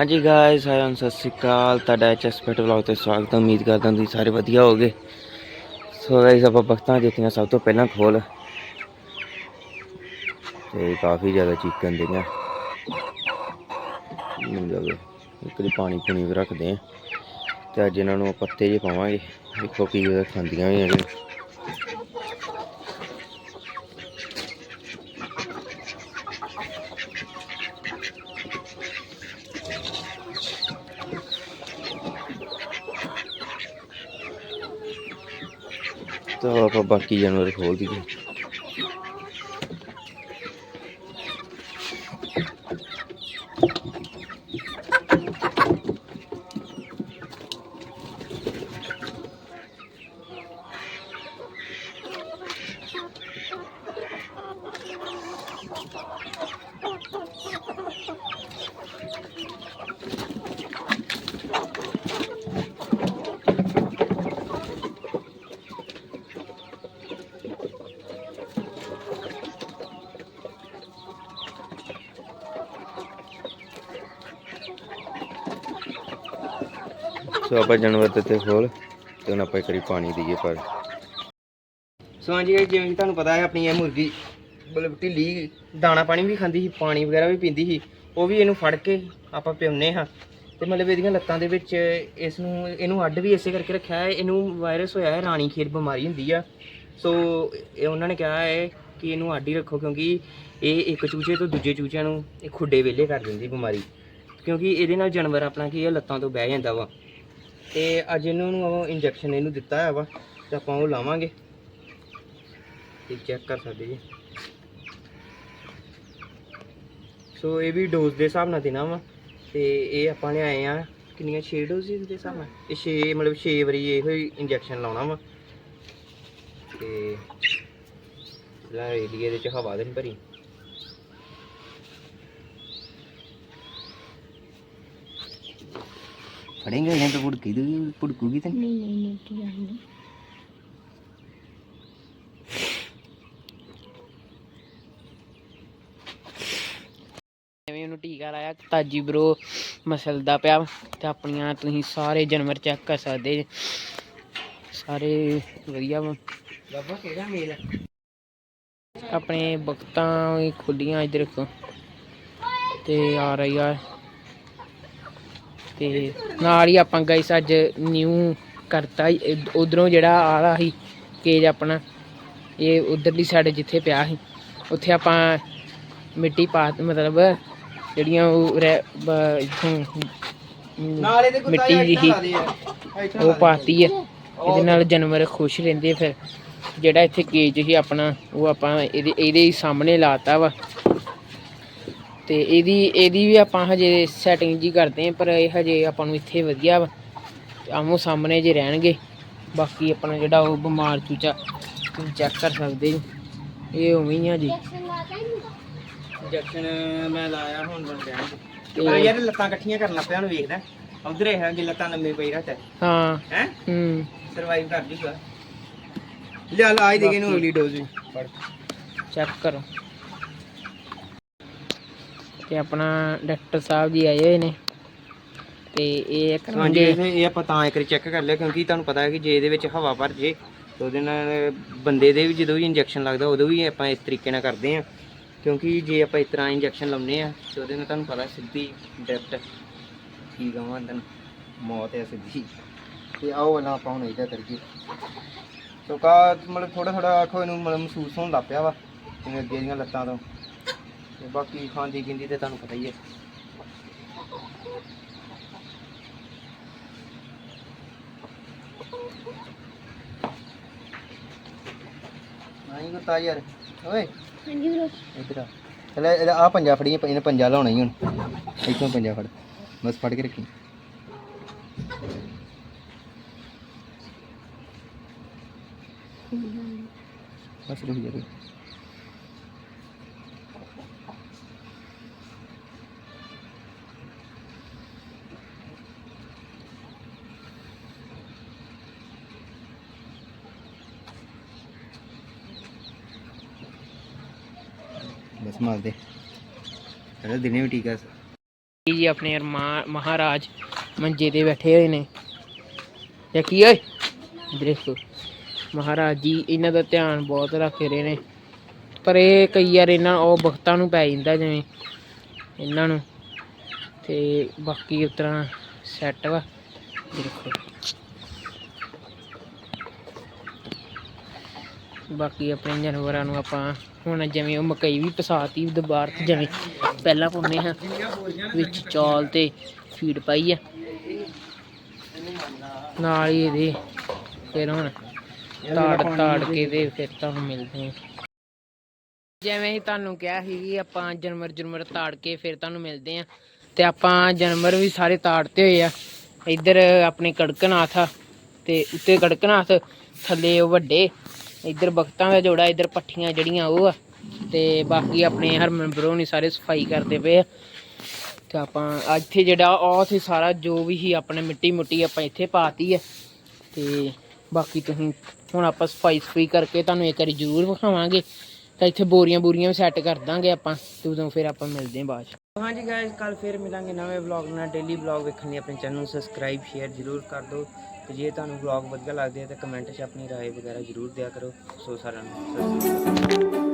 ਹਾਂਜੀ ਗਾਇਸ ਸਾਰਿਆਂ ਨੂੰ ਸਤਿ ਸ਼੍ਰੀ ਅਕਾਲ। ਤੁਹਾਡਾ ਐਚਐਸ ਪੈਟ ਵਲੌਗ ਤੇ ਸਵਾਗਤ ਹੈ। ਉਮੀਦ ਕਰਦਾ ਤੁਸੀਂ ਸਾਰੇ ਵਧੀਆ ਹੋਗੇ ਸੋ ਗਾਇਸ ਆਪਾਂ ਬਖਤਾਂ ਦਿੱਤੀਆਂ ਸਭ ਤੋਂ ਪਹਿਲਾਂ ਖੋਲ। ਤੇ ਕਾਫੀ ਜ਼ਿਆਦਾ ਚੀਕਣ ਦੀਆਂ ਮਿਲ ਜਾਵੇ ਇੱਕ ਦੀ ਪਾਣੀ ਪੂਣੀ ਵੀ ਰੱਖਦੇ ਆ ਤੇ ਅੱਜ ਇਹਨਾਂ ਨੂੰ ਪੱਤੇ ਜੇ ਪਾਵਾਂਗੇ। ਦੇਖੋ ਕੀ ਖਾਂਦੀਆਂ ਵੀ ਹੈਗੀਆਂ ਤਾਂ ਆਪਾਂ ਬਾਕੀ ਜਾਨਵਰ ਖੋਲ ਦਈਏ। ਸੋ ਆਪਾਂ ਜਾਨਵਰ ਦੇ ਤੇ ਖੋਲ ਤੇ ਹੁਣ ਆਪਾਂ ਇੱਕ ਪਾਣੀ ਦਈਏ ਪਰ ਸੋ ਹਾਂਜੀ guys, ਜਿਵੇਂ ਕਿ ਤੁਹਾਨੂੰ ਪਤਾ ਹੈ ਆਪਣੀ ਇਹ ਮੁਰਗੀ ਮਤਲਬ ਢਿੱਲੀ ਦਾਣਾ ਪਾਣੀ ਵੀ ਖਾਂਦੀ ਸੀ ਪਾਣੀ ਵਗੈਰਾ ਵੀ ਪੀਂਦੀ ਸੀ। ਉਹ ਵੀ ਇਹਨੂੰ ਫੜ ਕੇ ਆਪਾਂ ਪਿਉਨੇ ਹਾਂ। ਤੇ ਮਤਲਬ ਇਹਦੀਆਂ ਲੱਤਾਂ ਦੇ ਵਿੱਚ ਇਸ ਨੂੰ ਇਹਨੂੰ ਅੱਡ ਵੀ ਇਸੇ ਕਰਕੇ ਰੱਖਿਆ ਹੈ ਇਹਨੂੰ ਵਾਇਰਸ ਹੋਇਆ ਹੈ ਰਾਣੀ ਖੇਰ ਬਿਮਾਰੀ ਹੁੰਦੀ ਆ। ਸੋ ਇਹ ਉਹਨਾਂ ਨੇ ਕਿਹਾ ਹੈ ਕਿ ਇਹਨੂੰ ਅੱਡ ਹੀ ਰੱਖੋ ਕਿਉਂਕਿ ਇਹ ਇੱਕ ਚੂਚੇ ਤੋਂ ਦੂਜੇ ਚੂਚਿਆਂ ਨੂੰ ਇਹ ਖੁੱਡੇ ਵੇਲੇ ਕਰ ਦਿੰਦੀ ਬਿਮਾਰੀ। ਕਿਉਂਕਿ ਇਹਦੇ ਨਾਲ ਜਾਨਵਰ ਆਪਣਾ ਕੀ ਹੈ ਲੱਤਾਂ ਤੋਂ ਬਹਿ ਜਾਂਦਾ ਵਾ। ਤੇ ਅੱਜ ਇਹਨਾਂ ਨੂੰ ਇੰਜੈਕਸ਼ਨ ਇਹਨੂੰ ਦਿੱਤਾ ਹੈ ਵਾ ਤੇ ਆਪਾਂ ਉਹ ਲਾਵਾਂਗੇ ਤੇ ਚੈੱਕ ਕਰ ਸਕਦੇ ਜੀ। ਸੋ ਇਹ ਵੀ ਡੋਜ਼ ਦੇ ਹਿਸਾਬ ਨਾਲ ਦੇਣਾ ਵਾ ਤੇ ਇਹ ਆਪਾਂ ਨੇ ਆਏ ਆ ਕਿੰਨੀਆਂ 6 ਡੋਜ਼ ਦੇ ਹਿਸਾਬ ਨਾਲ? ਇਹ 6 ਮਤਲਬ 6 ਵਾਰੀ ਇਹੋ ਹੀ ਇੰਜੈਕਸ਼ਨ ਲਾਉਣਾ ਵਾ। ਤੇ ਲਾ ਏਰੀਏ ਦੇ ਚ ਹਵਾ ਦੇ ਨਹੀਂ ਭਰੀ। ਫੜेंगे ਇਹਨਾਂ ਤੋਂ ਪੁੜਕੀ ਦੂਗੀ ਪੁੜਕੂਗੀ ਤਾਂ ਨਹੀਂ ਨਹੀਂ ਨਹੀਂ ਕੀ ਗੱਲ ਨਹੀਂ ਐਵੇਂ ਉਹਨੂੰ ਟੀਕਾ ਲਾਇਆ ਤਾਜੀ ਬਰੋ ਮਸਲਦਾ ਪਿਆ ਤੇ ਆਪਣੀਆਂ ਤੁਸੀਂ ਸਾਰੇ ਜਾਨਵਰ ਚੈੱਕ ਕਰ ਸਕਦੇ। ਸਾਰੇ ਵਧੀਆ ਵਾ। ਬਾਬਾ ਕਿਹੜਾ ਮੇਲ ਆਪਣੇ ਬਖਤਾਂ ਖੁੱਲੀਆਂ ਇੱਧਰ ਤੇ ਆ ਰਹੀ ਆ ਤੇ ਨਾਲ ਹੀ ਆਪਾਂ ਗਾਈਸ ਅੱਜ ਨਿਊ ਕਰਤਾ ਉਧਰੋਂ ਜਿਹੜਾ ਆਲਾ ਸੀ ਕੇਜ ਆਪਣਾ ਇਹ ਉਧਰਲੀ ਸਾਈਡ ਜਿੱਥੇ ਪਿਆ ਸੀ ਉੱਥੇ ਆਪਾਂ ਮਿੱਟੀ ਪਾ ਮਤਲਬ ਜਿਹੜੀਆਂ ਉਹ ਰਹਿ- ਇੱਥੋਂ ਮਿੱਟੀ ਜਿਹੀ ਉਹ ਪਾਤੀ ਹੈ ਇਹਦੇ ਨਾਲ ਜਾਨਵਰ ਖੁਸ਼ ਰਹਿੰਦੇ ਫਿਰ। ਜਿਹੜਾ ਇੱਥੇ ਕੇਜ ਸੀ ਆਪਣਾ ਉਹ ਆਪਾਂ ਇਹਦੇ ਇਹਦੇ ਹੀ ਸਾਹਮਣੇ ਲਾਤਾ ਵਾ। ਤੇ ਇਹਦੀ ਇਹਦੀ ਵੀ ਆਪਾਂ ਹਜੇ ਸੈਟਿੰਗ ਜੀ ਕਰਦੇ ਹਾਂ ਪਰ ਇਹ ਹਜੇ ਆਪਾਂ ਨੂੰ ਇੱਥੇ ਵਧੀਆ ਵਾ। ਆਮੋ ਸਾਹਮਣੇ ਜੇ ਰਹਿਣਗੇ। ਬਾਕੀ ਆਪਣਾ ਜਿਹੜਾ ਉਹ ਬਿਮਾਰ ਚੂਚਾ ਤੁਸੀਂ ਚੈੱਕ ਕਰ ਸਕਦੇ ਜੀ ਇਹ ਉਵੇਂ ਹੀ ਆ ਜੀ। ਇੰਜੈਕਸ਼ਨ ਮੈਂ ਲਾਇਆ ਹੁਣ ਬਣ ਰਿਹਾ ਤੇ ਯਾਰ ਲੱਤਾਂ ਇਕੱਠੀਆਂ ਕਰਨ ਲੱਗ ਪਿਆ ਨੂੰ ਵੇਖਦਾ। ਉਧਰ ਇਹ ਹੈ ਜੇ ਲੱਤਾਂ ਲੰਮੇ ਪਈ ਰੱਖ ਹਾਂ। ਹੈ? ਹੂੰ। ਸਰਵਾਈਵ ਕਰ ਜੂਗਾ। ਲਿਆ ਲਾ ਹੀ ਦੇ ਇਹਨੂੰ ਅਗਲੀ ਡੋਜ਼ ਵੀ। ਫੜ ਚੈੱਕ ਕਰੋ। ਤੇ ਆਪਣਾ ਡਾਕਟਰ ਸਾਹਿਬ ਜੀ ਆਏ ਹੋਏ ਨੇ। ਤੇ ਇਹ ਹਾਂਜੀ ਕਰਾਂਗੇ ਇਹ ਇਹ ਆਪਾਂ ਤਾਂ ਇੱਕ ਵਾਰੀ ਚੈੱਕ ਕਰ ਲਿਆ ਕਿਉਂਕਿ ਤੁਹਾਨੂੰ ਪਤਾ ਹੈ ਕਿ ਜੇ ਇਹਦੇ ਵਿੱਚ ਹਵਾ ਭਰ ਜੇ ਤਾਂ ਉਹਦੇ ਨਾਲ ਬੰਦੇ ਦੇ ਵੀ ਜਦੋਂ ਵੀ ਇੰਜੈਕਸ਼ਨ ਲੱਗਦਾ ਉਦੋਂ ਵੀ ਆਪਾਂ ਇਸ ਤਰੀਕੇ ਨਾਲ ਕਰਦੇ ਆ ਕਿਉਂਕਿ ਜੇ ਆਪਾਂ ਇਸ ਤਰ੍ਹਾਂ ਇੰਜੈਕਸ਼ਨ ਲਾਉਨੇ ਆ ਤੇ ਉਹਦੇ ਨਾਲ ਤੁਹਾਨੂੰ ਪਤਾ ਸਿੱਧੀ ਡੈਪਟ ਕੀ ਕਹਾਂ ਅੰਦਰ ਮੌਤ ਹੈ ਸਿੱਧੀ। ਤੇ ਆਓ ਵਾਲਾ ਆਪਾਂ ਹੁਣ ਇਹਦਾ ਕਰੀਏ। ਸੋ ਕਾ ਮਤਲਬ ਥੋੜਾ ਥੋੜਾ ਆਖੋ ਇਹਨੂੰ ਮਤਲਬ ਮਹਿਸੂਸ ਹੋਣ ਲੱਗ ਪਿਆ ਵਾ ਜਿਵੇਂ ਅੱਗੇ ਦੀਆਂ ਲੱਤਾਂ ਤੋਂ। ਤੇ ਬਾਕੀ ਖਾਂਦੀ ਪੀਂਦੀ ਤੇ ਤੁਹਾਨੂੰ ਪਤਾ ਹੀ ਹੈ। ਨਹੀਂ ਕੁੱਤਾ ਯਾਰ ਓਏ। ਹਾਂਜੀ ਵੀਰੋ। ਇੱਧਰ ਆ। ਚਲੇ ਇਹਦਾ ਆ ਪੰਜਾ ਫੜੀ ਇਹਨੇ ਪੰਜਾ ਲਾਉਣਾ ਹੀ ਹੁਣ। ਇੱਥੋਂ ਪੰਜਾ ਫੜ। ਬਸ ਫੜ ਕੇ ਰੱਖੀ। ਬਸ ਰੁਕ ਜਾ ਤੂੰ। ਬਸ ਮਾਰ ਦਿਨੇ ਵੀ ਟੀਕਾ ਜੀ ਆਪਣੇ ਅਰਮਾ- ਮਹਾਰਾਜ ਮੰਜੇ ਤੇ ਬੈਠੇ ਹੋਏ ਨੇ। ਇਹ ਕੀ ਓਏ? ਦੇਖੋ। ਮਹਾਰਾਜ ਜੀ, ਇਹਨਾਂ ਦਾ ਧਿਆਨ ਬਹੁਤ ਰੱਖ ਰਹੇ ਨੇ। ਪਰ ਇਹ ਕਈ ਵਾਰ ਇਹਨਾਂ, ਉਹ ਬਖਤਾਂ ਨੂੰ ਪੈ ਜਾਂਦਾ ਜਿਵੇਂ ਇਹਨਾਂ ਨੂੰ। ਤੇ ਬਾਕੀ ਉਸ ਤਰ੍ਹਾਂ ਸੈੱਟ ਵਾ। ਦੇਖੋ। ਬਾਕੀ ਆਪਣੇ ਜਾਨਵਰਾਂ ਨੂੰ ਆਪਾਂ ਹੁਣ ਜਿਵੇਂ ਉਹ ਮਕਈ ਵੀ ਪਸਾਤੀ ਦੁਬਾਰ ਤੇ ਜਿਵੇਂ ਪਹਿਲਾਂ ਪਾਉਂਦੇ ਹਾਂ ਵਿੱਚ ਚੌਲ ਤੇ ਫੀਡ ਪਾਈ ਆ। ਨਾਲ ਹੀ ਇਹਦੇ ਫਿਰ ਹੁਣ ਤਾੜ ਤਾੜ ਕੇ ਤੇ ਫਿਰ ਤੁਹਾਨੂੰ ਮਿਲਦੇ ਹਾਂ ਜਿਵੇਂ ਹੀ ਤੁਹਾਨੂੰ ਕਿਹਾ ਸੀ ਕਿ ਆਪਾਂ ਜਨਮਰ ਜਨਵਰ ਤਾੜ ਕੇ ਫਿਰ ਤੁਹਾਨੂੰ ਮਿਲਦੇ ਆ। ਤੇ ਆਪਾਂ ਜਾਨਵਰ ਵੀ ਸਾਰੇ ਤਾੜਤੇ ਹੋਏ ਆ। ਇੱਧਰ ਆਪਣੇ ਕੜਕਨਾਥ ਆ, ਤੇ ਉੱਤੇ ਕੜਕਨਾਥ, ਥੱਲੇ ਉਹ ਵੱਡੇ ਇੱਧਰ ਬਖਤਾਂ ਦਾ ਜੋੜਾ, ਇੱਧਰ ਪੱਠੀਆਂ ਜਿਹੜੀਆਂ ਉਹ ਆ। ਤੇ ਬਾਕੀ ਆਪਣੇ ਹਰਮਨ ਬਰੋ ਨੇ ਸਾਰੇ ਸਫ਼ਾਈ ਕਰਦੇ ਪਏ ਆ। ਤੇ ਆਪਾਂ ਇੱਥੇ ਜਿਹੜਾ ਉਹ ਸੀ ਸਾਰਾ ਜੋ ਵੀ ਸੀ ਆਪਣੇ ਮਿੱਟੀ ਮੁੱਟੀ ਆਪਾਂ ਇੱਥੇ ਪਾਤੀ ਆ। ਤੇ ਬਾਕੀ ਤੁਸੀਂ ਹੁਣ ਆਪਾਂ ਸਫ਼ਾਈ ਸਫ਼ਾਈ ਕਰਕੇ ਤੁਹਾਨੂੰ ਇੱਕ ਵਾਰੀ ਜ਼ਰੂਰ ਵਿਖਾਵਾਂਗੇ। ਤਾਂ ਇੱਥੇ ਬੋਰੀਆਂ ਬੋਰੀਆਂ ਵੀ ਸੈੱਟ ਕਰ ਦਾਂਗੇ ਆਪਾਂ, ਤੇ ਉਦੋਂ ਫਿਰ ਆਪਾਂ ਮਿਲਦੇ ਹਾਂ ਬਾਅਦ 'ਚ। ਹਾਂਜੀ ਗਾਇਸ ਕੱਲ ਫਿਰ ਮਿਲਾਂਗੇ ਨਵੇਂ ਵਲੌਗ ਨਾਲ ਡੇਲੀ ਵਲੌਗ ਵੇਖਣ ਲਈ ਆਪਣੇ ਚੈਨਲ ਨੂੰ ਸਬਸਕ੍ਰਾਈਬ ਸ਼ੇਅਰ ਜ਼ਰੂਰ ਕਰ ਦਿਓ ਤੇ ਜੇ ਤੁਹਾਨੂੰ ਵਲੌਗ ਵਧੀਆ ਲੱਗਦੇ ਆ ਤਾਂ ਕਮੈਂਟ 'ਚ ਆਪਣੀ رائے ਵਗੈਰਾ ਜ਼ਰੂਰ ਦਿਆ ਕਰੋ ਸੋ ਸਾਰਿਆਂ ਨੂੰ ਸਤਿ ਸ਼੍ਰੀ ਅਕਾਲ